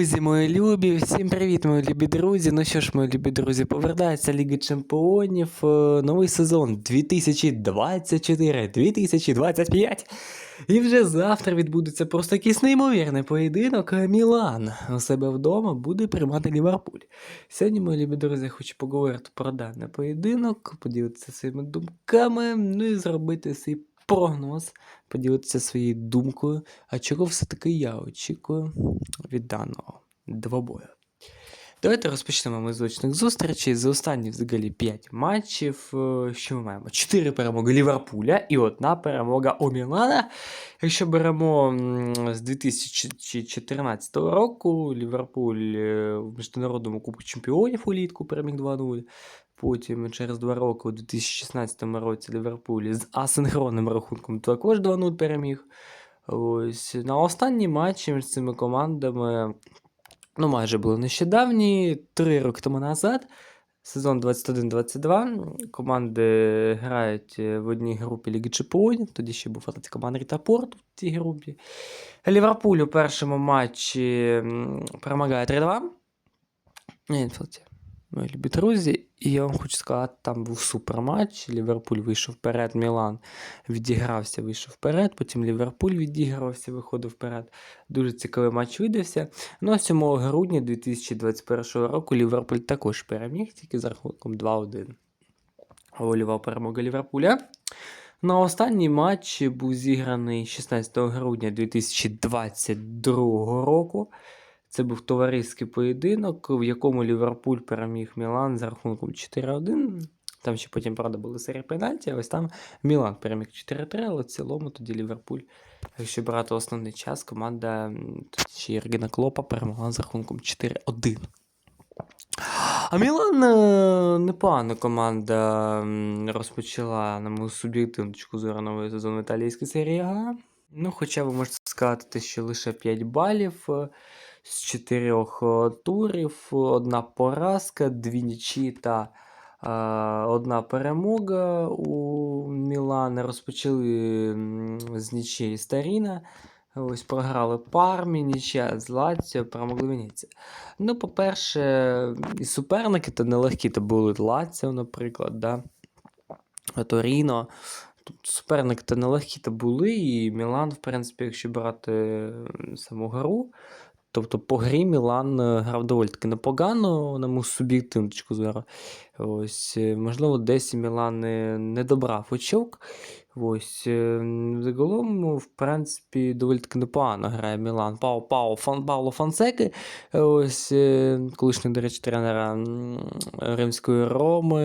друзі, мої любі, всім привіт, мої любі друзі. Ну що ж, мої любі друзі, повертається Ліга Чемпіонів. е, Новий сезон 2024-2025. І вже завтра відбудеться просто якийсь неймовірний поєдинок. Мілан у себе вдома буде приймати Ліверпуль. Сьогодні, мої любі друзі, я хочу поговорити про даний поєдинок, поділитися своїми думками, ну і зробити свій прогноз, поділитися своєю думкою. А чого все-таки я очікую від даного двобою? Давайте розпочнемо ми з очних зустрічей. За останні взагалі 5 матчів. е, Що ми маємо? 4 перемоги Ліверпуля і одна перемога у Мілана. Якщо беремо з 2014 року, Ліверпуль е, в Міжнародному Кубку Чемпіонів улітку переміг 2-0. Потім через 2 роки, у 2016 році, Ліверпуль з асинхронним рахунком також 2-0 переміг. Ось на останні матчі між цими командами ну, майже були нещодавні, три роки тому назад. Сезон 21-22. Команди грають е, в одній групі Ліги Чемпіонів. Тоді ще був Атлетико Мадрид Порт в цій групі. Ліверпуль у першому матчі перемагає 3-2. Ні, Інфілді. Мої любі друзі, і я вам хочу сказати, там був супер матч. Ліверпуль вийшов вперед, Мілан відігрався, вийшов вперед. Потім Ліверпуль відігрався, виходив вперед. Дуже цікавий матч видався. Ну а 7 грудня 2021 року Ліверпуль також переміг, тільки за рахунком 2-1. Голівав перемога Ліверпуля. На останній матч був зіграний 16 грудня 2022 року. Це був товариський поєдинок, в якому Ліверпуль переміг Мілан за рахунком 4-1. Там ще потім, правда, були серії пенальті, а ось там Мілан переміг 4-3, але в цілому тоді Ліверпуль, якщо брати основний час, команда ще Єргена Клопа перемогла за рахунком 4-1. А Мілан е, непогана команда розпочала, на мою суб'єктивну точку зору, новий сезон італійської серії А. Ну, хоча ви можете сказати, що лише 5 балів е, з 4 турів, одна поразка, дві нічі та е, одна перемога у Мілана. Розпочали з нічиї Старіна. Ось програли Пармі, нічия з Лаціо, перемогли Венеція. Ну, по-перше, і суперники то нелегкі то були Лаціо, наприклад, да? Торіно. Суперники то нелегкі то були, і Мілан, в принципі, якщо брати саму гру, тобто по грі Мілан е, грав доволі таки непогано, на мою суб'єктивну точку зору. Ось, е, можливо, десь Мілан не, не добрав очок. Ось, е, загалом, в принципі, доволі таки непогано грає Мілан. Пау, Пау, Фан, Пауло Фонсеки, ось, е, колишній, до речі, тренера Римської Роми,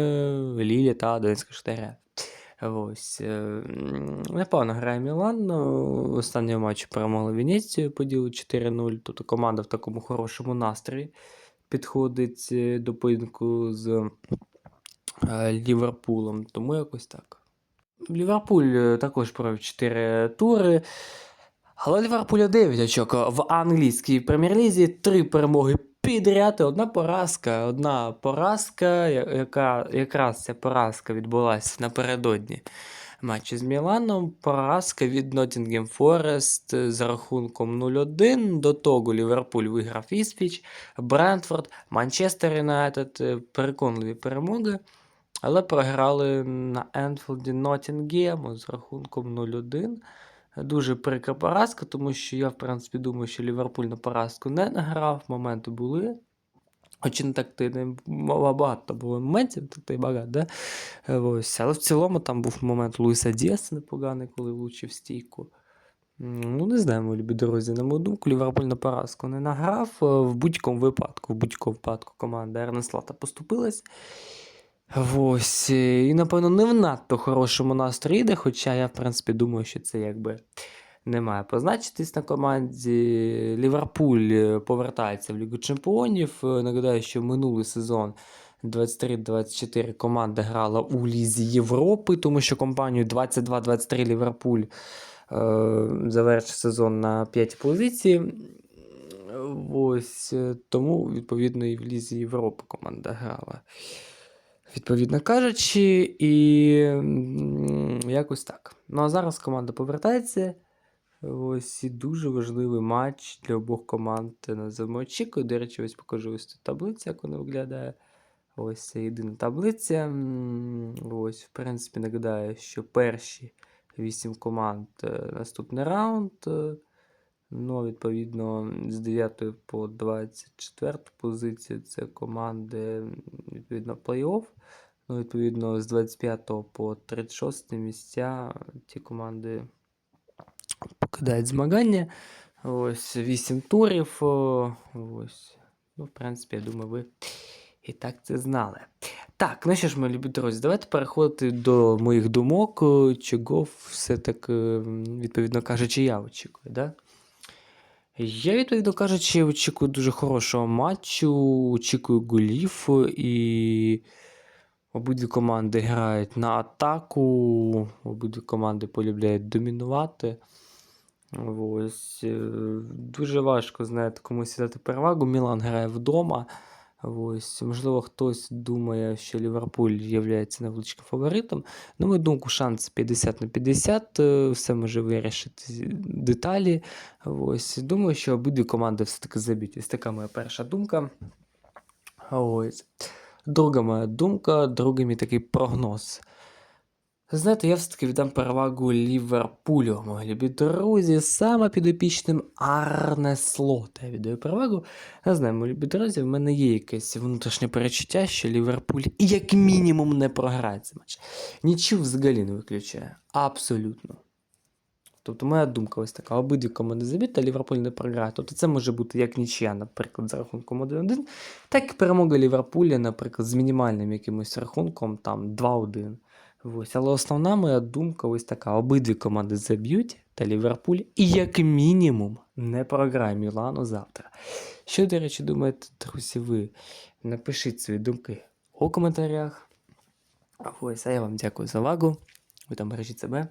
Лілі та Донецького Штаря. Ось, е, непогано грає Мілан. ну, В останньому матчі перемогли Венецію по ділу 4-0. Тобто команда в такому хорошому настрої підходить е, до поєдинку з е, Ліверпулем. Тому якось так. Ліверпуль е, також провів 4 тури. Але Ліверпуля 9 очок в англійській прем'єр-лізі. Три перемоги підряд одна поразка. Одна поразка, яка якраз ця поразка відбулася напередодні матчі з Міланом. Поразка від Ноттінгем Форест за рахунком 0-1. До того Ліверпуль виграв Іспіч, Брентфорд, Манчестер Юнайтед. е, Переконливі перемоги. Але програли на Енфілді Ноттінгему з рахунком 0-1. Дуже прикра поразка, тому що я, в принципі, думаю, що Ліверпуль на поразку не награв, моменти були. Хоч і не так ти не багато було моментів, так багато, да? Ось. Але в цілому там був момент Луїса Діаса непоганий, коли влучив стійку. Ну, не знаю, мої любі друзі. На мою думку, Ліверпуль на поразку не награв. Е, В будь-якому випадку, в будь-якому випадку команда Ернеслата поступилась. Ось. е, І, напевно, не в надто хорошому настрої йде, хоча я, в принципі, думаю, що це якби не має позначитись на команді. Ліверпуль е, повертається в Лігу Чемпіонів. Е, Нагадаю, що минулий сезон 23-24 команда грала у Лізі Європи, тому що компанію 22-23 Ліверпуль е, завершив сезон на 5 позиції. Ось тому, відповідно, і в Лізі Європи команда грала. Відповідно кажучи, і якось так. Ну а зараз команда повертається Ось і дуже важливий матч для обох команд на очікую. До речі, ось покажу ось тут таблиця, як вона виглядає. Ось це єдина таблиця. Ось, в принципі, нагадаю, що перші 8 команд е, наступний раунд. Ну, відповідно, з 9 по 24 позицію це команди, відповідно, плей-офф. Ну, відповідно, з 25 по 36 місця ті команди покидають змагання. Ось 8 турів. Ось. Ну, в принципі, я думаю, ви і так це знали. Так, ну що ж, мої любі друзі, давайте переходити до моїх думок, чого все-таки, відповідно кажучи, я очікую. Да? Я, відповідно кажучи, очікую дуже хорошого матчу, очікую голів і обидві команди грають на атаку, обидві команди полюбляють домінувати. Ось. е, Дуже важко, знаєте, комусь дати перевагу. Мілан грає вдома. Ось. Можливо, хтось думає, що Ліверпуль є невеличким фаворитом. На мою думку, шанс 50 на 50. е, Все може вирішити деталі. Ось. Думаю, що обидві команди все-таки заб'ють. Ось така моя перша думка. Ось. Друга моя думка, другий мій такий прогноз. Знаєте, я все-таки віддам перевагу Ліверпулю, мої любі друзі, саме підопічним Арне Слота. Я віддаю перевагу. Не знаю, мої любі друзі, в мене є якесь внутрішнє перечуття, що Ліверпуль як мінімум не програє цей матч. Нічого взагалі не виключає. Абсолютно. Тобто моя думка ось така: обидві команди заб'ють, а Ліверпуль не програє. Тобто це може бути як нічия, наприклад, за рахунком 1-1, так і перемога Ліверпуля, наприклад, з мінімальним якимось рахунком, там 2-1. Ось. Але основна моя думка ось така: обидві команди заб'ють, та Ліверпуль, і як мінімум не програє Мілану завтра. Що, до речі, думаєте, друзі, ви? Напишіть свої думки у коментарях. Ось, а я вам дякую за увагу. Ви там бережіть себе.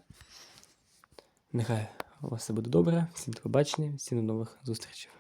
Нехай у вас все буде добре. Всім до побачення, всім до нових зустрічей.